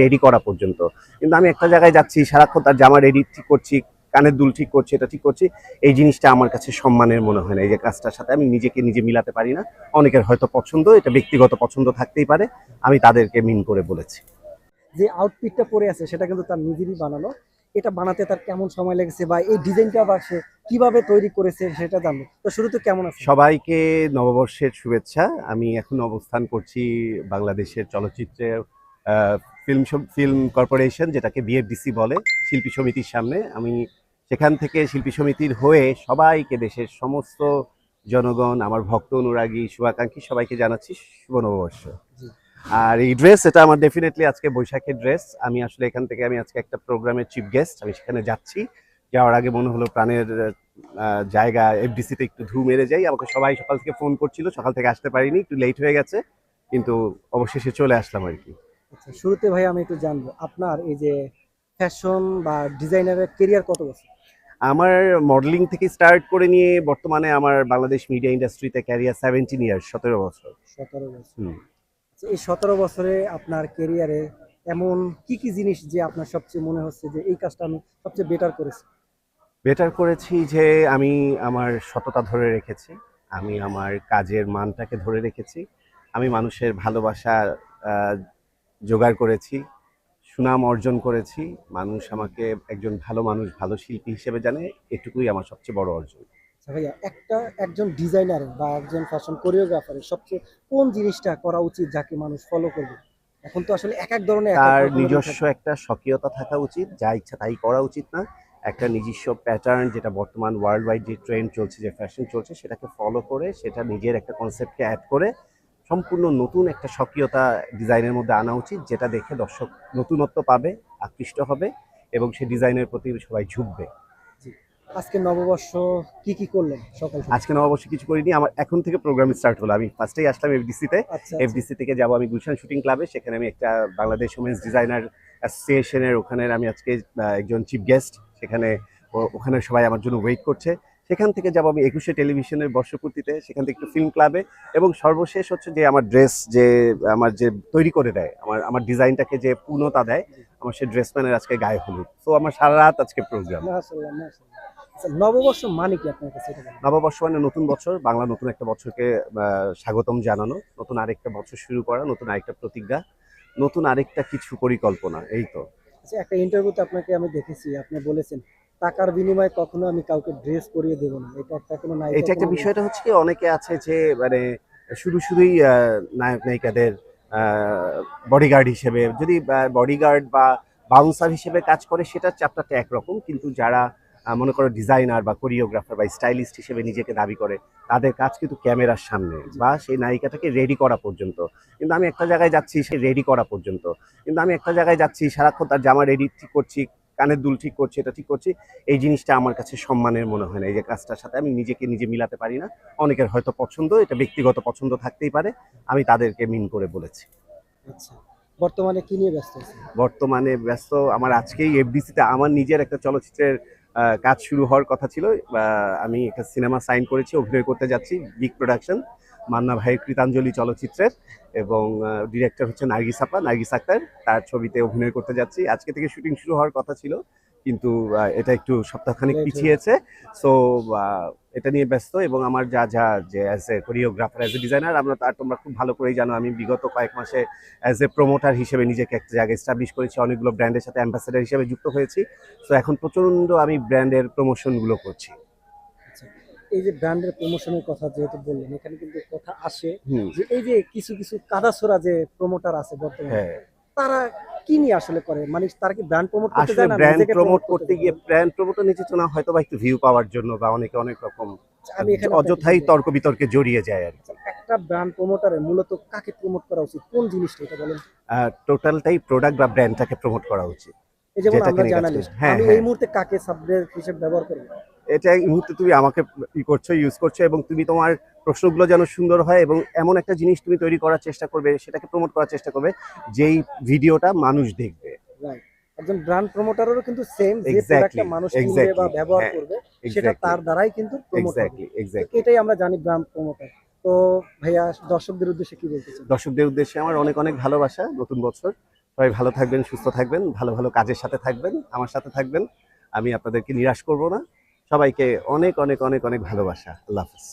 Ready করা পর্যন্ত। কিন্তু আমি একটা জায়গায় যাচ্ছি সারাক্ষণ তার জামা রেডি ঠিক করছি কানের দুল ঠিক করছি এটা ঠিক করছি এই জিনিসটা আমার কাছে সম্মানের মনে হয় না এই যে কাজটার সাথে আমি নিজেকে নিজে মিলাতে পারি না। অনেকের হয়তো পছন্দ এটা ব্যক্তিগত পছন্দ থাকতেই পারে আমি তাদেরকে মিন করে বলেছি। যে আউটফিটটা পরে আছে সেটা কিন্তু তার নিজেরই বানানো। এটা বানাতে তার কেমন সময় লেগেছে বা এই ডিজাইনটা বা সে কীভাবে তৈরি করেছে সেটা জানব। তো শুরুতে কেমন আছে? সবাইকে নববর্ষের শুভেচ্ছা। আমি এখন অবস্থান করছি বাংলাদেশের চলচ্চিত্রের ফিল্ম ফিল্ম কর্পোরেশন যেটাকে বিএফডিসি বলে শিল্পী সমিতির সামনে আমি সেখান থেকে শিল্পী সমিতির হয়ে সবাইকে দেশের সমস্ত জনগণ আমার ভক্ত অনুরাগী শুভাকাঙ্ক্ষী সবাইকে জানাচ্ছি শুভ নববর্ষ। আর এই ড্রেস এটা আমার ডেফিনেটলি আজকে বৈশাখের ড্রেস আমি আসলে এখান থেকে আমি আজকে একটা প্রোগ্রামের চিফ গেস্ট আমি সেখানে যাচ্ছি। যাওয়ার আগে মনে হলো প্রাণের জায়গা এফডিসিতে একটু ধু মেরে যাই। আমাকে সবাই সকাল থেকে ফোন করছিল সকাল থেকে আসতে পারিনি একটু লেট হয়ে গেছে। কিন্তু অবশেষে চলে আসলাম আর কি। শুরুতে ভাই আমি একটু জানব আপনার এই যে ফ্যাশন বা ডিজাইনারের কেরিয়ার কত বছর? আমার মডেলিং থেকে স্টার্ট করে নিয়ে বর্তমানে আমার বাংলাদেশ মিডিয়া ইন্ডাস্ট্রিতে ক্যারিয়ার সেভেন্টিন ইয়ার্স সতেরো বছর। সতেরো বছর। আচ্ছা, এই সতেরো বছরে আপনার কেরিয়ারে এমন কি কি জিনিস যে আপনার সবচেয়ে মনে হচ্ছে যে এই কাজটা আমি সবচেয়ে বেটার করেছি? বেটার করেছি যে আমি আমার সততা ধরে রেখেছি আমি আমার কাজের মানটাকে ধরে রেখেছি আমি মানুষের ভালোবাসা জোগাড় করেছি সুনাম অর্জন করেছি। মানুষ আমাকে একজন ভালো মানুষ ভালো শিল্পী হিসেবে জানে এটুকুই আমার সবচেয়ে বড় অর্জন। আচ্ছা ভাইয়া একটা একজন ডিজাইনার বা একজন ফ্যাশন কোরিওগ্রাফারের সবচেয়ে কোন জিনিসটা করা উচিত যাকে মানুষ ফলো করবে? এখন তো আসলে এক এক ধরনের তার নিজস্ব একটা স্বকীয়তা থাকা উচিত যা ইচ্ছা তাই করা উচিত না। একটা নিজস্ব প্যাটার্ন যেটা বর্তমান ওয়ার্ল্ড ওয়াইড যে ট্রেন্ড চলছে যে ফ্যাশন চলছে সেটাকে ফলো করে সেটা নিজের একটা কনসেপ্টকে অ্যাড করে সম্পূর্ণ নতুন একটা স্বকীয়তা ডিজাইনের মধ্যে আনা উচিত যেটা দেখে দর্শক নতুনত্ব পাবে আকৃষ্ট হবে এবং সেই ডিজাইনের প্রতি সবাই ঝুঁকবে। আজকে নববর্ষ কি কি করলেন সকাল আজকে নববর্ষ কিছু করিনি আমার এখন থেকে প্রোগ্রাম স্টার্ট হলো। আমি ফার্স্টেই আসলাম এফডিসিতে আচ্ছা আচ্ছা। এফডিসি থেকে যাব আমি গুলশান শুটিং ক্লাবে সেখানে আমি একটা বাংলাদেশ ওমেন্স ডিজাইনার অ্যাসোসিয়েশনের ওখানে আমি আজকে একজন চিফ গেস্ট সেখানে ওখানে সবাই আমার জন্য ওয়েট করছে। সেখান থেকে যাব আমি একুশে টেলিভিশনের বর্ষপূর্তিতে সেখান থেকে একটু ফিল্ম ক্লাবে এবং সর্বশেষ হচ্ছে যে আমার ড্রেস যে আমার যে তৈরি করে দেয় আমার আমার ডিজাইনটাকে যে পূর্ণতা দেয় আমার সেই ড্রেসম্যানের আজকে গায়ে হলুদ। তো আমার সারা রাত আজকে প্রোগ্রাম। আচ্ছা, নববর্ষ মানে কি আপনার কাছে নববর্ষ মানে নতুন বছর বাংলা নতুন একটা বছরকে স্বাগতম জানানো নতুন আরেকটা বছর শুরু করা নতুন আরেকটা প্রতিজ্ঞা নতুন আরেকটা কিছু পরিকল্পনা এই তো। আচ্ছা একটা ইন্টারভিউতে আপনাকে আমি দেখেছি আপনি বলেছেন টাকার বিনিময়ে কখনো আমি কাউকে ড্রেস পরিয়ে দেব না। এটা একটা কোনো নায়িকা এটা একটা বিষয়টা হচ্ছে কি অনেকে আছে যে মানে শুধু শুধুই নায়ক নায়িকাদের বডিগার্ড হিসেবে যদি বডিগার্ড বা বাউন্সার হিসেবে কাজ করে সেটার চ্যাপ্টারটা একরকম কিন্তু যারা মনে করো ডিজাইনার বা কোরিওগ্রাফার বা স্টাইলিস্ট হিসেবে নিজেকে দাবি করে তাদের কাজ কিন্তু ক্যামেরার সামনে বা সেই নায়িকাটাকে রেডি করা পর্যন্ত। কিন্তু আমি একটা জায়গায় যাচ্ছি সে রেডি করা পর্যন্ত। কিন্তু আমি একটা জায়গায় যাচ্ছি সারাক্ষণ তার জামা রেডি ঠিক করছি কানের দুল ঠিক করছি এটা ঠিক করছি এই জিনিসটা আমার কাছে সম্মানের মনে হয় না এই যে কাজটার সাথে আমি নিজেকে নিজে মিলাতে পারি না। অনেকের হয়তো পছন্দ এটা ব্যক্তিগত পছন্দ থাকতেই পারে আমি তাদেরকে মিন করে বলেছি। আচ্ছা বর্তমানে কি নিয়ে ব্যস্ত বর্তমানে ব্যস্ত আমার আজকেই এফডিসিতে আমার নিজের একটা চলচ্চিত্রের কাজ শুরু হওয়ার কথা ছিল আমি একটা সিনেমা সাইন করেছি অভিনয় করতে যাচ্ছি বিগ প্রোডাকশন। মান্না ভাইয়ের কৃতাঞ্জলি চলচ্চিত্রের এবং ডিরেক্টর হচ্ছে নার্গিস আপা। নার্গিস আক্তার তার ছবিতে অভিনয় করতে যাচ্ছি। আজকে থেকে শুটিং শুরু হওয়ার কথা ছিল কিন্তু এটা একটু সপ্তাহখানেক পিছিয়েছে। সো এটা নিয়ে ব্যস্ত এবং আমার যা যা যে as a choreographer as a designer আমরা তার তোমরা খুব ভালো করেই জানো। আমি বিগত কয়েক মাসে অ্যাজ এ প্রোমোটার হিসেবে নিজেকে একটা জায়গায় এস্টাবলিশ করেছি অনেকগুলো ব্র্যান্ডের সাথে অ্যাম্বাসেডার হিসেবে যুক্ত হয়েছি। সো এখন প্রচণ্ড আমি ব্র্যান্ডের প্রমোশনগুলো করছি। এই যে ব্র্যান্ডের প্রমোশনের কথা যেহেতু বললেন এখানে কিন্তু কথা আসে যে এই যে কিছু কিছু কাদাছড়া যে প্রমোটার আছে বর্তমানে হ্যাঁ। তারা কি নিয়ে আসলে করে? মানে তারা কি ব্র্যান্ড প্রমোট করতে যায় না ব্র্যান্ড প্রমোট করতে গিয়ে ব্র্যান্ড প্রমোটও নিচে না হয়তো বা একটু ভিউ পাওয়ার জন্য বা অনেকে অনেক রকম আমি এখানে অযথাই তর্ক বিতর্কে জড়িয়ে যায় আর কি। একটা ব্র্যান্ড প্রমোটারের মূলত কাকে প্রমোট করা উচিত? কোন জিনিসটা এটা বলেন? টোটালটাই প্রোডাক্ট বা ব্র্যান্ডটাকে প্রমোট করা উচিত। এই যেমন আমরা জার্নালিস্ট। হ্যাঁ, আমি হ্যাঁ। এই মুহূর্তে কাকে সাবজেক্ট হিসেবে ব্যবহার করব? এটা এই মুহূর্তে তুমি আমাকে ই করছ ইউজ করছ এবং তুমি তোমার প্রশ্নগুলো যেন সুন্দর হয় এবং এমন একটা জিনিস তুমি তৈরি করার চেষ্টা করবে সেটাকে প্রমোট করার চেষ্টা করবে যেই ভিডিওটা মানুষ দেখবে। একজন ব্র্যান্ড প্রমোটারেরও কিন্তু সেম যে প্রোডাক্টটা মানুষ কিনবে বা ব্যবহার হ্যাঁ, করবে সেটা তার দ্বারাই কিন্তু প্রমোট হবে। এটাই আমরা জানি ব্র্যান্ড প্রমোটার তো ভাইয়া দর্শকদের উদ্দেশ্যে কি বলতে চান? দর্শকদের উদ্দেশ্যে আমার অনেক অনেক ভালোবাসা নতুন বছর। সবাই ভালো থাকবেন সুস্থ থাকবেন ভালো ভালো কাজের সাথে থাকবেন আমার সাথে থাকবেন। আমি আপনাদেরকে নিরাশ করব না। সবাইকে অনেক অনেক অনেক অনেক ভালোবাসা। আল্লাহ হাফিজ।